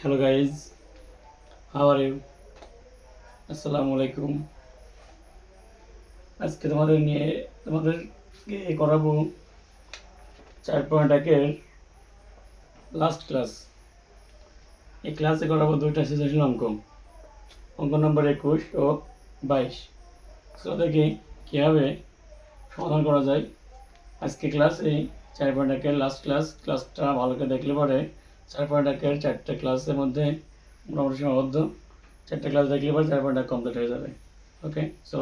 Hello guys how are you আসসালামু আলাইকুম আজকে তোমাদের নিয়ে তোমাদেরকে করাবো চার পয়েন্ট একের লাস্ট ক্লাস এই ক্লাসে করাবো দুইটা সৃজনশীল অঙ্ক। অঙ্ক নম্বর একুশ ও বাইশ। তো দেখি কীভাবে সমাধান করা যায়। আজকে ক্লাসে চার পয়েন্ট একের লাস্ট ক্লাস ক্লাসটা ভালো করে দেখলে পরে চার পয়েন্ট একের চারটে ক্লাসের মধ্যে মোটামুটি সীমাবদ্ধ। চারটে ক্লাস দেখলে পরে চার পয়েন্ট এক কমপ্লিট হয়ে যাবে। ওকে সো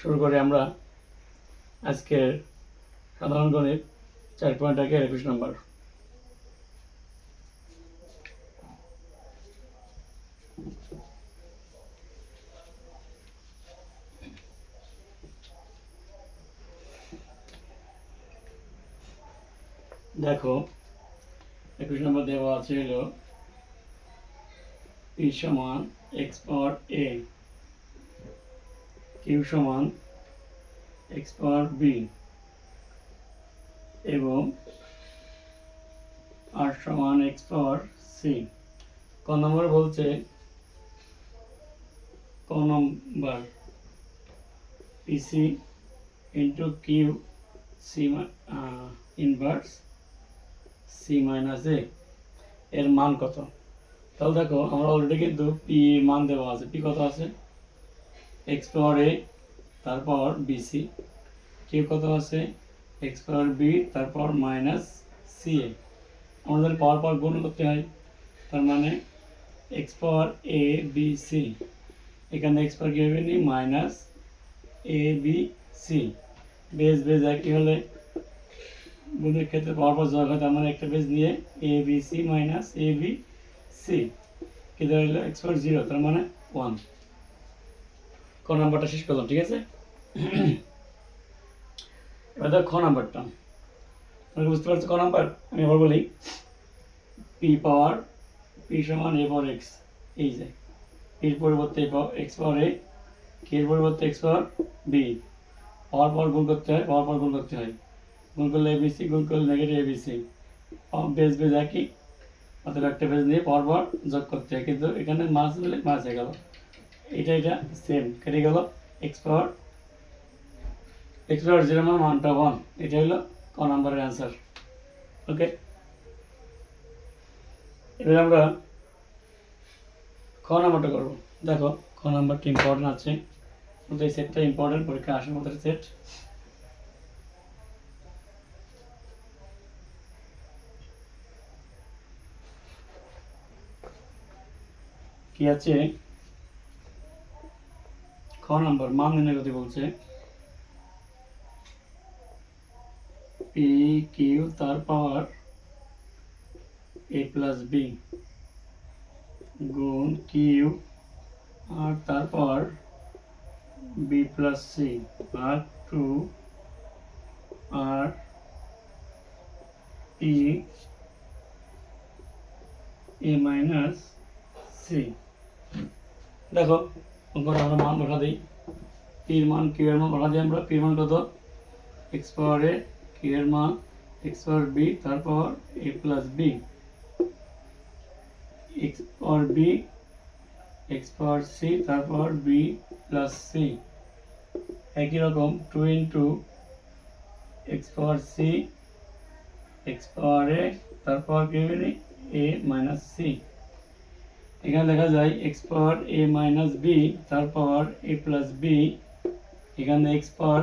শুরু করি আমরা আজকের সাধারণ গণিত, চার পয়েন্ট একের একুশ নম্বর দেখো, একুশ নম্বর দেওয়া আছে হলো পি সমান এক্স পাওয়ার এ কিউ সমান এক্স পাওয়ার বি এবং আর সমান এক্স পাওয়ার সি ক নম্বর বলছে, ক নম্বর? PC into Q C inverse C minus A এর মান কত? তাহলে দেখো, আমরা অলরেডি কিন্তু পি মান দেওয়া আছে। পি কত আছে? এক্স পাওয়ার এ তারপর বিসি কিউ কত আছে? এক্স পাওয়ার বি তারপর মাইনাস সি এ আমাদের পাওয়ার পাওয়ার গুণ করতে হয়। তার মানে X power A B C এখানে এক্স পাওয়ার কি হবে? নি minus A B C base base একই হলে গুণের ক্ষেত্রে পরপর যোগ হয়, তার মানে একটা পেজ নিয়ে A B C minus A B C কিন্তু হইল এক্স পাওয়ার জিরো তার মানে ওয়ান ক নাম্বারটা শেষ করলাম, ঠিক আছে? এবার দেখো খ নাম্বারটা। তোমরা বুঝতে পারছ ক নাম্বার? আমি আবার বলি পি পাওয়ার পি সমান এ পাওয়ার এক্স এই যে। পির পরিবর্তে এ পাওয়ার এক্স পাওয়ার এ কে এর পরিবর্তে এক্স পাওয়ার বি পাওয়ার পাওয়ার গুণ করতে হয়, পাওয়ার পাওয়ার গুণ করতে হয়। গুণ করলে এবিসি গুণ করলে নেগেটিভ এবিসি বেজ বেজ একই। অথবা একটা বেজ নিয়ে পরপর যোগ করতে হয়। কিন্তু এখানে মাস দিলে মাস হয়ে গেল। এটা এটা সেম কেটে গেল। X power X power zero মান ওয়ানটা ওয়ান এটা হলো ক নাম্বারের অ্যান্সার ওকে এবার আমরা খ নাম্বারটা করব। দেখো, খ নাম্বারটা ইম্পর্টেন্ট আছে। এই সেটটা ইম্পর্টেন্ট পরীক্ষা আসার মতো সেট কি আছে? খ নম্বর, মান নির্ণয় বলছে। পি কিউ তার পাওয়ার এ প্লাস বি গুণ কিউ আর তার power B plus C R two R P A minus C দেখো, অঙ্কটা আমরা মান বসা দিই। পির মান, কিউ এর মান বসা দিই আমরা। পির মান কত? এক্স পাওয়ার এ কিউ এর মান এক্স পাওয়ার বি তারপর A plus B X power B X power C তারপর বি প্লাস সি একই রকম two into X power C X power A তারপর কি হবে এ মাইনাস সি এখানে দেখা যায় X power A minus B তার পাওয়ার এ প্লাস বি এখানে এক্স পাওয়ার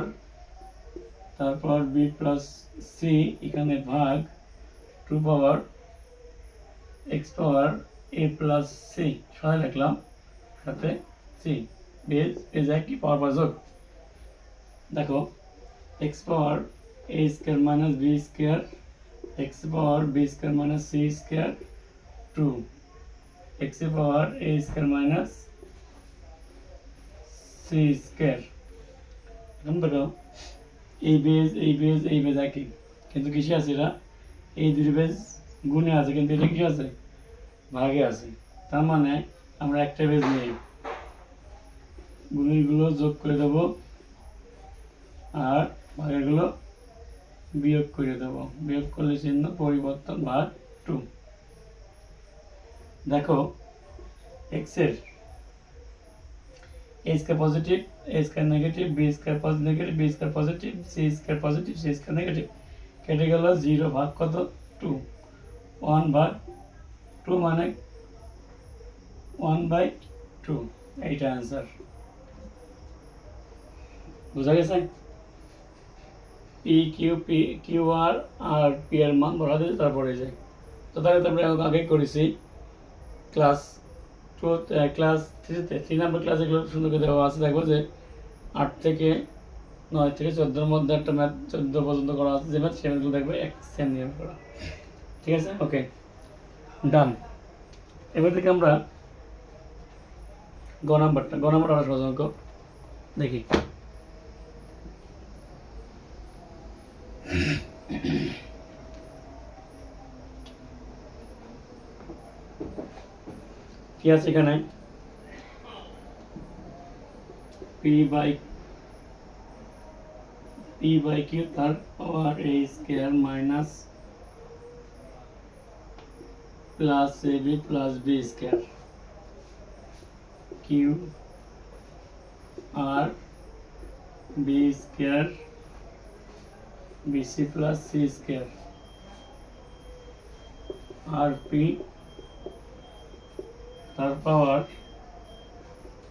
তারপর বি প্লাস সি এখানে ভাগ। Two power X power A plus C সবাই লিখলাম সাথে সি বেজ বেজ কি পাওয়ার পাওয়ার দেখো X power A square minus B square X power B square minus C square two x power a square minus c square. এখন দেখো এই base এই base এই বেজ একই। কিন্তু কিসে আছে এরা? এই দুই বেজ গুণে আছে, কিন্তু এটা কি আছে? ভাগে আছে। তার মানে আমরা একটা বেজ নেই। গুণেরগুলো যোগ করে দেবো আর ভাগেরগুলো বিয়োগ করে দেবো। বিয়োগ করলে চিহ্ন পরিবর্তন ভাগ টু। দেখো এক্সের A square positive A square negative B square positive negative B square positive C square positive C square negative কেটে গেল জিরো ভাগ কত? টু ওয়ান ভাগ টু মানে ওয়ান বাই টু এইটা অ্যান্সার বোঝা গেছে? P Q P Q R R P এর মান বলা দিয়েছে তারপরে যায় তো তাহলে আমরা আগে করেছি। ক্লাস টু ক্লাস থ্রিতে, থ্রি নাম্বার ক্লাসে এগুলো সুন্দর করে দেওয়া আছে। দেখব যে আট থেকে নয় থেকে চোদ্দোর মধ্যে একটা ম্যাথ চোদ্দ পর্যন্ত করা আছে। যে ম্যাথ সে ম্যাথগুলো দেখবে, এক সেম নিয়ম করা। ঠিক আছে? ওকে, ডান। এবার থেকে আমরা গ নাম্বারটা গ নাম্বারটা আমরা সহজ অঙ্ক। দেখি। কি আছে এখানে? P by P by Q তার power A square minus plus A B plus B square Q R B square BC plus C square R P তার power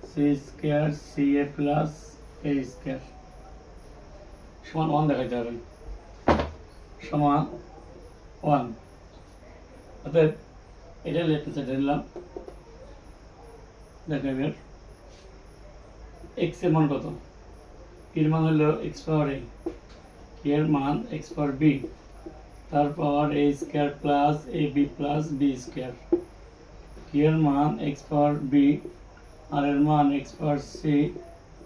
C square C A plus A square সমান one দেখাইতে হবে। সমান one অতএব এটা left সাইডে দিলাম। দেখো এবার। এক্সের মান কত? এর মান হলো এক্স পাওয়ার এ এর মান এক্স পাওয়ার বি তার power A square plus A B plus B square এর মান এক্স পাওয়ার বি আর এর মান এক্স পাওয়ার সি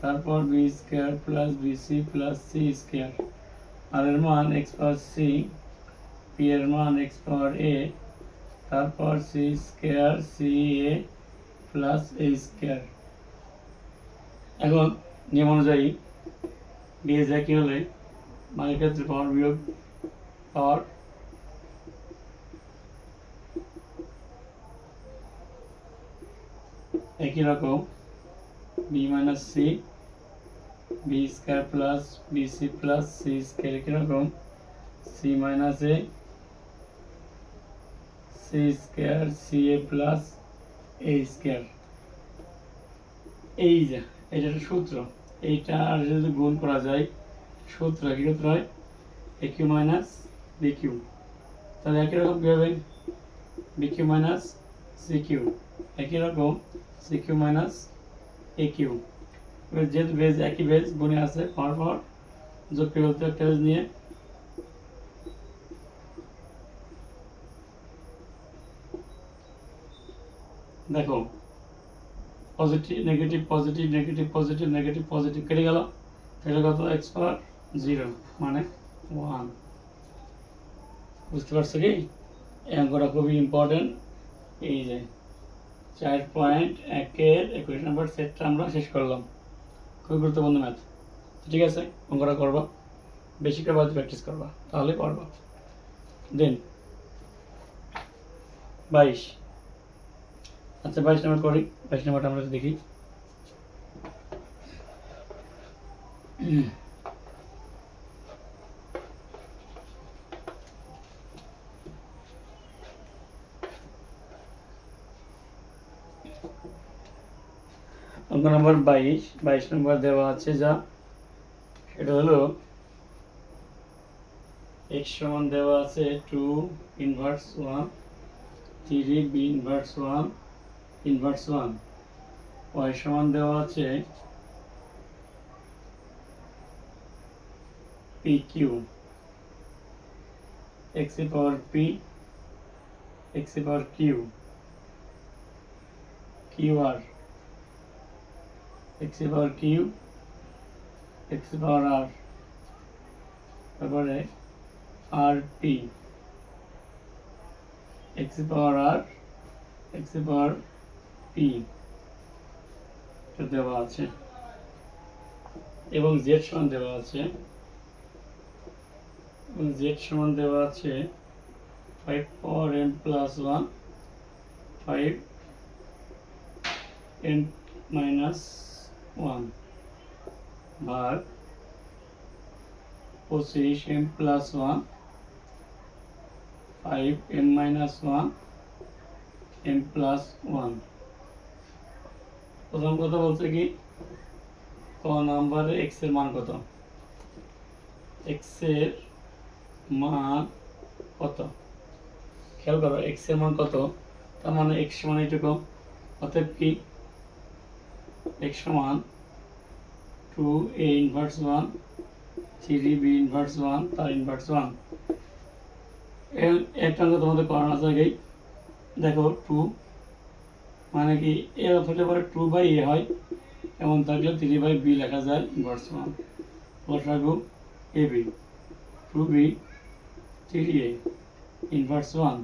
তারপর B square plus B C plus C square আর এর মান এক্স পাওয়ার সি পি এর মান এক্স পাওয়ার এ তারপর C square C A plus A square এখন নিয়ম অনুযায়ী যায় কি হলে মানের ক্ষেত্রে পাওয়ার বিয়োগ পাওয়ার একই রকম B minus C B square plus BC plus C square একই রকম C minus A C square C A plus A square এই যে, এটা একটা সূত্র। এইটা আর যদি গুণ করা যায়, সূত্র কি সূত্র হয়? A Q minus B Q তাহলে একই রকম কী হবে B Q minus C Q একই রকম সি কিউ মাইনাস এ যেহেতু বেজ একই বেজ গুণে আছে পাওয়ার যোগ করে বলতে একটা বেজ নিয়ে দেখো positive negative positive negative positive negative positive কেটে গেল। তাহলে কত? এক্স পাওয়ার জিরো মানে ওয়ান বুঝতে পারছ কি? এই খুবই ইম্পর্টেন্ট এই যে চার পয়েন্ট একের একুশ নম্বর সেটটা আমরা শেষ করলাম। খুবই গুরুত্বপূর্ণ ম্যাথ ঠিক আছে, অঙ্কটা করবা। বেশি করে বাদ প্র্যাকটিস করবা তাহলে পারবা। দেন, বাইশ। আচ্ছা বাইশ নম্বর করি। বাইশ নম্বরটা আমরা দেখি। অঙ্ক নম্বর বাইশ বাইশ নম্বর দেওয়া আছে যা, এটা হলো এক্স সমান দেওয়া আছে two inverse one three b inverse one inverse one y সমান দেওয়া আছে পি কিউ এক্স এ পাওয়ার পি এক্স এ power q q r x power q x power r তারপরে r p x power r x power p দেওয়া আছে। এবং Z সমান দেওয়া আছে। এবং জেড সমান দেওয়া আছে five power n plus one five n minus one. ভাগ পঁচিশ m plus one. Five m minus one. M plus one. প্রথম কথা বলছে কি? ক নাম্বারে এক্সের মান কত? এক্সের মান কত? খেয়াল করো এক্সের মান কত? তার মানে এক্স সমান এইটুকু। অতএব কি? এক্স সমান two a inverse one three b inverse one তার ইনভার্স ওয়ান একটা অঙ্ক তোমাদের করানো আছে দেখো টু মানে কি এ হলে পরে টু বাই এ হয় এমন থাকলে থ্রি বাই বি লেখা যায় ইনভার্স ওয়ান লসাগু a b two b three a inverse one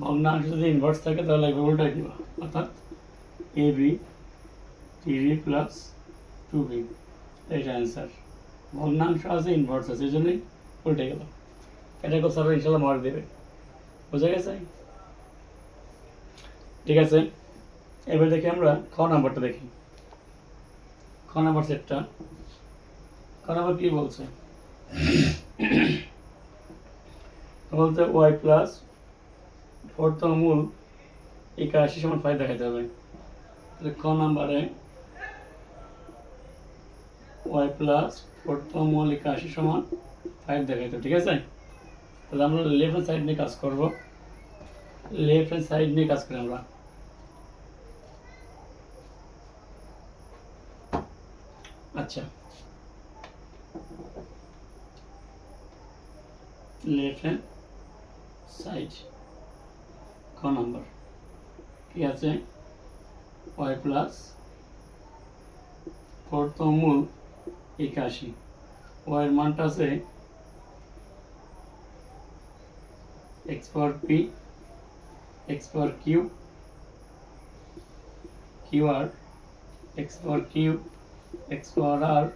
ভগ্নাংশ যদি ইনভার্স থাকে, তাহলে একবার উল্টাই দিবা অর্থাৎ a b three plus two b এটা অ্যান্সার ভগ্নাংশ আছে ইনভার্স আছে এই জন্যই উল্টে গেল। এটা কোথাও ইনশাল্লাহ মার্ক দেবে। বোঝা গেছে? ঠিক আছে। এবার দেখি আমরা খ নাম্বারটা দেখি। খ নাম্বার সেটটা। খ নাম্বার কি বলছে? বলতে ওয়াই প্লাস ফোরতম মূল একাশি সমান ফাইভ দেখাতে হবে। খ নাম্বারে ওয়াই প্লাস ফোরতম মূল একাশি সমান ফাইভ দেখাইতে ঠিক আছে? তাহলে আমরা লেফট হ্যান্ড সাইড নিয়ে কাজ করব। লেফট হ্যান্ড সাইড নিয়ে কাজ করি আমরা। আচ্ছা। লেফট হ্যান্ড সাইড ক নাম্বার? কি আছে? ওয়াই প্লাস ফোরতম মূল একাশি ওয়াইয়ের মানটা আছে x power p x power q qr x power q x power r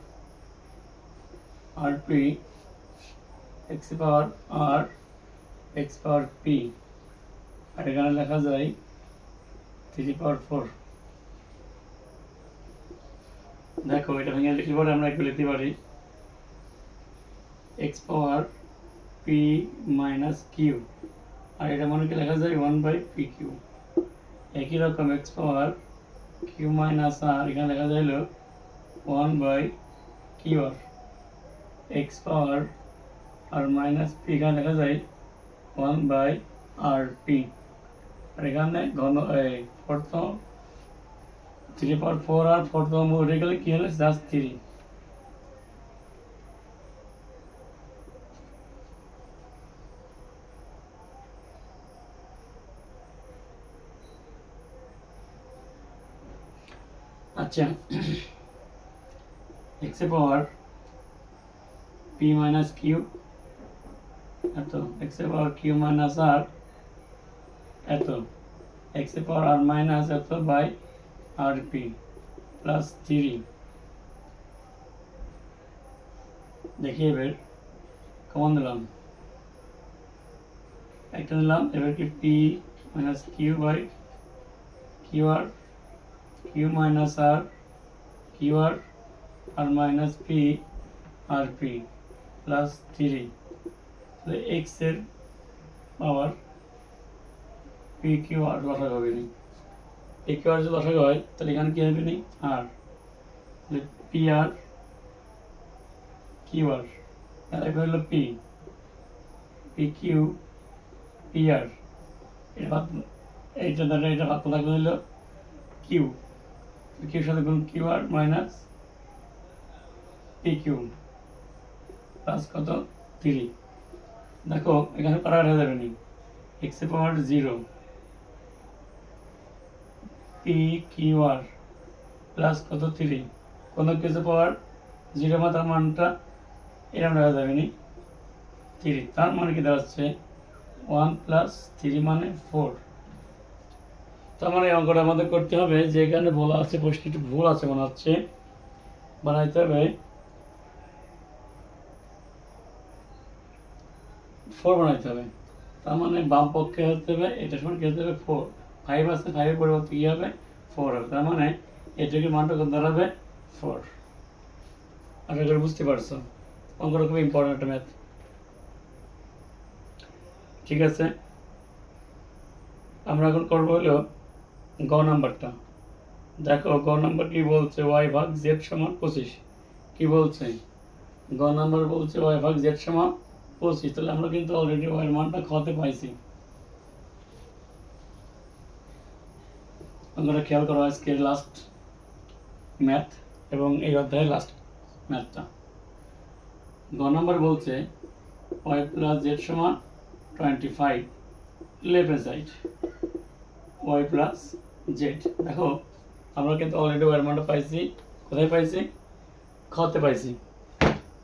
rp x power r x power p আর এখানে লেখা যায় থ্রি পাওয়ার ফোর দেখো, এটা ভেঙে লিখলে পরে আমরা একটু লিখতে পারি। X power p minus q r এটা মনে লেখা যায় ওয়ান বাই পি কিউ একই রকম x power q minus r এখানে লেখা যায় হলো one by q r x power r minus p এখানে লেখা যায় ওয়ান বাই আর পি আর এখানে ঘন প্রথম থ্রি পাওয়ার ফোর আর প্রথম উঠে গেলে কী হলো? জাস্ট থ্রি আচ্ছা। এক্সের পাওয়ার পি মাইনাস কিউ এত। এক্সের পাওয়ার কিউ মাইনাস আর এত। এক্সের পাওয়ার আর মাইনাস এত by r p plus three দেখি এবার, কমন দিলাম। একটা দিলাম, এবার কি p minus q by q r q minus r q r r minus p r p plus three তাহলে এক্সের পাওয়ার পি কিউ আর বসা হবে নি কিউ আর যদি বসা হয়, তাহলে এখানে কি হবে নি আর পি আর কিউ আর তাহলে হলো p p q p r এটা ভাগ এইটা দ্বারা এটা ভাগ থাকবে হলো কিউ কিউর সাথে গুণ q r minus p q plus কত? থ্রি দেখো, এখানে কাটা যাবে নি। X power zero p q r plus কত? থ্রি কোনো কিছু পাওয়ার জিরো মাথার মানটা এরকম রাখা যাবে নি। থ্রি তার মানে কি দাঁড়াচ্ছে? ওয়ান প্লাস থ্রি মানে ফোর তার মানে এই অঙ্কটা আমাদের করতে হবে। যে এখানে বলা আছে প্রশ্নটি ভুল আছে মনে হচ্ছে, বানাইতে হবে। ফোর বানাইতে হবে। তার মানে বাম পক্ষে হতে হবে, এটা সমান কি হতে হবে? ফোর ফাইভ আছে ফাইভের পরিবর্তে কী হবে? ফোর হবে। তার মানে এটাকে মানটা কত দাঁড়াবে ফোর আশা করি বুঝতে পারছ। অঙ্কটা খুব ইম্পর্টেন্ট ম্যাথ ঠিক আছে? আমরা এখন করব হলো গ নাম্বারটা। দেখো গ নাম্বার কি বলছে? ওয়াই ভাগ জেড সমান পঁচিশ। কি বলছে? গ নাম্বার বলছে ওয়াই ভাগ জেড সমান পঁচিশ। তাহলে আমরা কিন্তু অলরেডি ওয়াই মানটা খাওয়াতে পাইছি। আমরা খেয়াল করো আজকে লাস্ট ম্যাথ এবং এই অধ্যায়ের লাস্ট ম্যাথটা গ নাম্বার বলছে ওয়াই প্লাস জেড সমান twenty five left side y plus z দেখো, আমরা কিন্তু অলরেডি ওয়াই মানটা পাইছি। কোথায় পাইছি? খাওয়াতে পাইছি।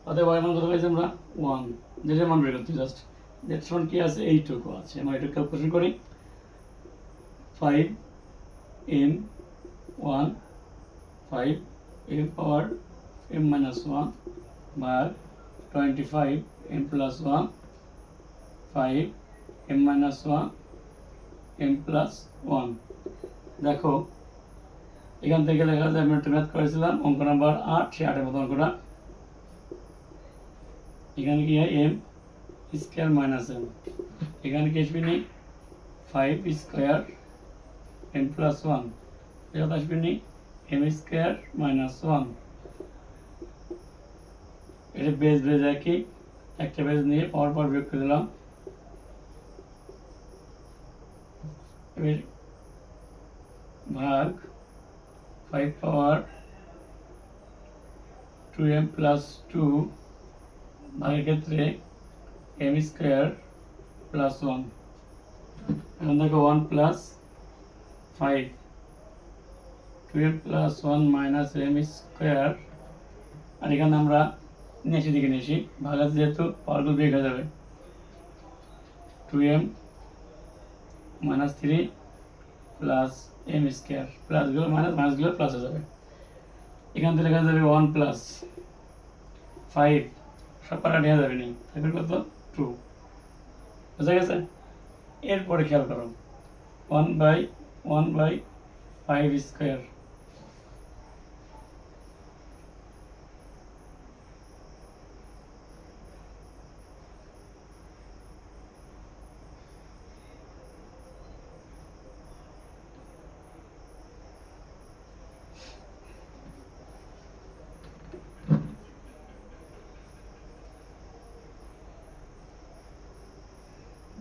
অতএব ওয়াই মান কোথায় পাইছি আমরা? ওয়ান জেডের মান বের করতে জাস্ট জেড সমান কি আছে? এইটুকু আছে। আমরা এইটুকু ক্যালকুলেশন করি। Five m one five m power m minus one ভাগ twenty five m plus one five m minus one m plus one দেখো, এখান থেকে লেখা যায় আমি একটা ম্যাথ করেছিলাম, অঙ্ক নাম্বার আট, সে আটের মতো অঙ্কটা। এখানে কি হয়? এম স্কোয়ার মাইনাস এম এখানে কি আসবে নেই five square m plus one এটা আসবে নেই এম স্কোয়ার মাইনাস ওয়ান এটা বেজ বেজ একই একটা বেজ নিয়ে পর পর বিয়োগ করে দিলাম। ভাগ five power two m plus two ভাগের ক্ষেত্রে এম স্কোয়ার প্লাস ওয়ান এখন দেখো one plus five two m plus one minus m square আর এখানে আমরা নিচে দিকে নিয়েছি। ভাগ যেহেতু পাওয়ারগুলো হয়ে যাবে। Two m minus three plus m square প্লাসগুলো minus মাইনাসগুলো প্লাস হয়ে যাবে। এখান থেকে লেখা যাবে ওয়ান প্লাস ফাইভ সব পারা নেওয়া যাবে নি ফাইভের কত? টু বুঝা গেছে? এরপরে খেয়াল করো। One by one by five square.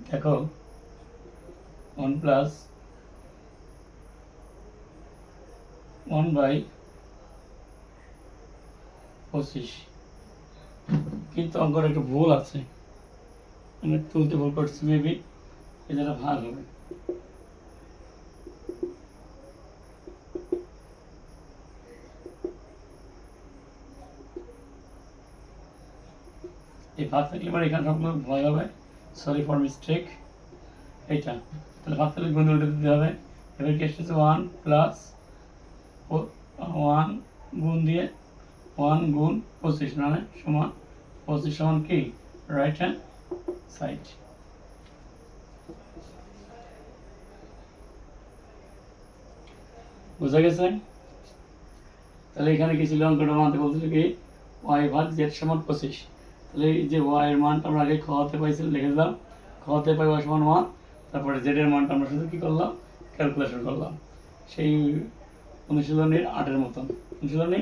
দেখো ওয়ান প্লাস ওয়ান বাই পঁচিশ। কিন্তু অঙ্কটা একটু ভুল আছে। আমি তুলতে ভুল করছি মেবি এটা ভাগ হবে। এই ভাগ থাকলে এবার এখানে সবগুলো ভয় হবে। সরি ফর মিস্টেক এইটা। তাহলে ভাগ থাকলে গুণ দিতে হবে। এবার কি আসছে ওয়ান প্লাস ওয়ান গুণ দিয়ে ওয়ান গুণ পঁচিশ মানে সমান পঁচিশ সমান কি? রাইট হ্যান্ড সাইড বোঝা গেছে? তাহলে এখানে কি ছিল অঙ্কটা মানতে বলছিল কি? ওয়াই ভাগ জেড সমান পঁচিশ। তাহলে এই যে ওয়াই এর মানটা আমরা আগে খাওয়াতে পাইছিল লিখে দিলাম। খাওয়াতে পাই ওয়াই সমান ওয়ান তারপরে জেড এর মানটা আমরা শুধু কী করলাম? ক্যালকুলেশন করলাম। সেই অনুশীলনীর আটের মতন। অনুশীলনী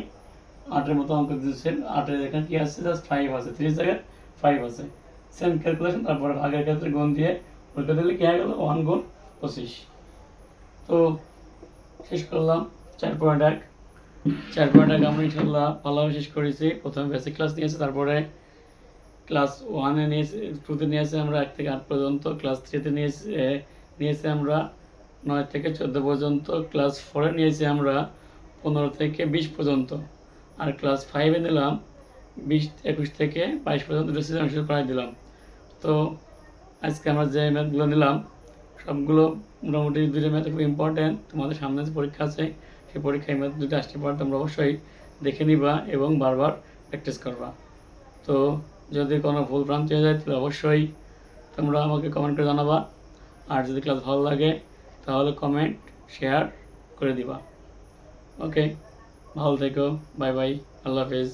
আটের মতো অঙ্ক দিচ্ছেন আটের এখানে কি আছে? জাস্ট ফাইভ আছে। থ্রি জায়গায় ফাইভ আছে। সেম ক্যালকুলেশন তারপরে ভাগের ক্ষেত্রে গুণ দিয়ে উল্টে দিলে কি হয়ে গেল? ওয়ান গুণ পঁচিশ। তো শেষ করলাম। চার পয়েন্ট এক। চার পয়েন্ট এক আমরা ইনশাল্লাহ ভালোভাবে শেষ করেছি। প্রথমে বেসিক ক্লাস নিয়েছি, তারপরে ক্লাস ওয়ানে নিয়েছি টুতে নিয়েছি আমরা, এক থেকে আট পর্যন্ত। ক্লাস থ্রিতে নিয়েছি নিয়েছি আমরা নয় থেকে চোদ্দ পর্যন্ত ক্লাস ফোরে নিয়েছি আমরা পনেরো থেকে বিশ পর্যন্ত। আর ক্লাস ফাইভে নিলাম, বিশ, একুশ থেকে বাইশ পর্যন্ত দুটো সৃজনশীল প্রায় দিলাম। তো আজকে আমরা যে ম্যাথগুলো নিলাম, সবগুলো মোটামুটি দুটো ম্যাথ খুব ইম্পর্টেন্ট তোমাদের সামনে যে পরীক্ষা আছে, সেই পরীক্ষায় ম্যাথ দুটো আসতে পারে, তোমরা অবশ্যই দেখে নিবা এবং বারবার প্র্যাকটিস করবা। তো যদি কোনো ভুল ভ্রান্তি হয়ে যায়, তাহলে অবশ্যই তোমরা আমাকে কমেন্ট করে জানাবা। আর যদি ক্লাস ভালো লাগে তাহলে কমেন্ট শেয়ার করে দিবা। ওকে ভালো থেকো বাই বাই আল্লাহ হাফেজ।